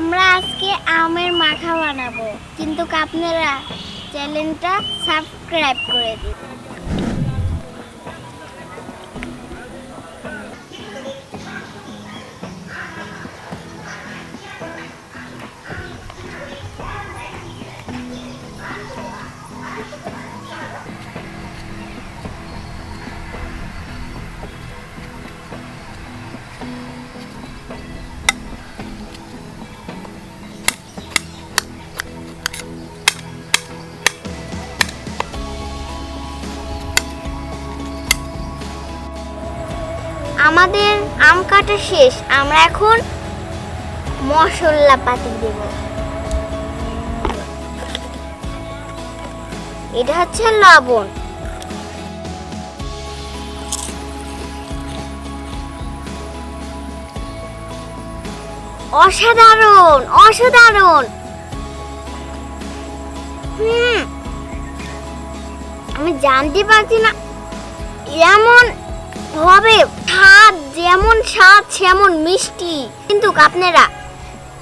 আমরা আজকে আমের মাখা বানাবো। কিন্তু আপনারা চ্যানেলটা সাবস্ক্রাইব করে দিন। আমাদের আম কাটা শেষ। আমরা এখন মশলা পাতি দেব। এটা হচ্ছে লবণ। অসাধারণ অসাধারণ। হুম। আমি জানতে পারছি না, এমন হবে স্বাদ যেমন স্বাদ, সেমন মিষ্টি। কিন্তু আপনারা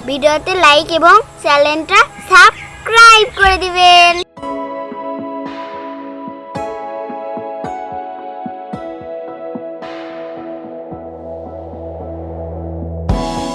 ভিডিওতে লাইক এবং চ্যানেলটা সাবস্ক্রাইব করে দিবেন।